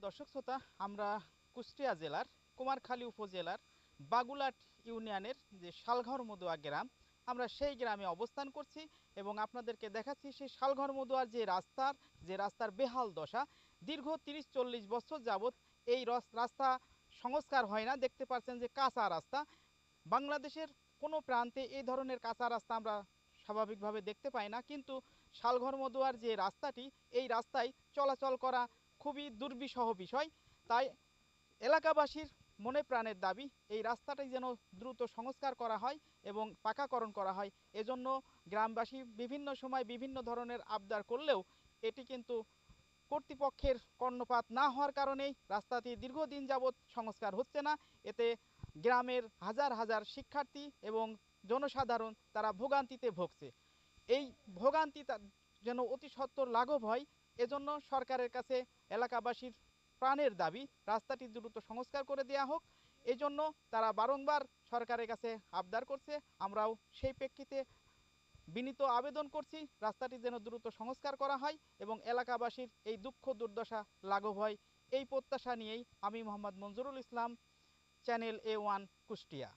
দর্শক শ্রোতা, আমরা কুষ্টিয়া জেলার, কুমারখালী উপজেলার বাগুলাট ইউনিয়নের যে শালঘর মদুয়া গ্রাম, আমরা সেই গ্রামে অবস্থান করছি এবং আপনাদেরকে দেখাচ্ছি সেই শালঘর মদুয়ার যে রাস্তার যে রাস্তার বেহাল দশা। দীর্ঘ তিরিশ চল্লিশ বছর যাবৎ এই রাস্তা সংস্কার হয় না। দেখতে পাচ্ছেন যে কাঁচা রাস্তা। বাংলাদেশের কোনো প্রান্তে এই ধরনের কাঁচা রাস্তা আমরা স্বাভাবিকভাবে দেখতে পাই না। কিন্তু শালঘর মদুয়ার যে রাস্তাটি, এই রাস্তায় চলাচল করা খুবই দুর্বিষহ বিষয়। তাই এলাকাবাসীর মনে প্রাণের দাবি, এই রাস্তাটাই যেন দ্রুত সংস্কার করা হয় এবং পাকাকরণ করা হয়। এজন্য গ্রামবাসী বিভিন্ন সময় বিভিন্ন ধরনের আবদার করলেও এটি কিন্তু কর্তৃপক্ষের কর্ণপাত না হওয়ার কারণেই রাস্তাটি দীর্ঘদিন যাবৎ সংস্কার হচ্ছে না। এতে গ্রামের হাজার হাজার শিক্ষার্থী এবং জনসাধারণ তারা ভোগান্তিতে ভুগছে। এই ভোগান্তি যেন অতি সত্বর লাঘব হয় এজন্য সরকারের কাছে এলাকাবাসীর প্রাণের দাবি, রাস্তাটি দ্রুত সংস্কার করে দেওয়া হোক। এই জন্য তারা বারংবার সরকারের কাছে আবদার করছে। আমরাও সেই প্রেক্ষিতে বিনীত আবেদন করছি, রাস্তাটি যেন দ্রুত সংস্কার করা হয় এবং এলাকাবাসীর এই দুঃখ দুর্দশা লাঘব হয়। এই প্রত্যাশা নিয়েই আমি Mohammad Manjurul Islam, channel A one Kushtia.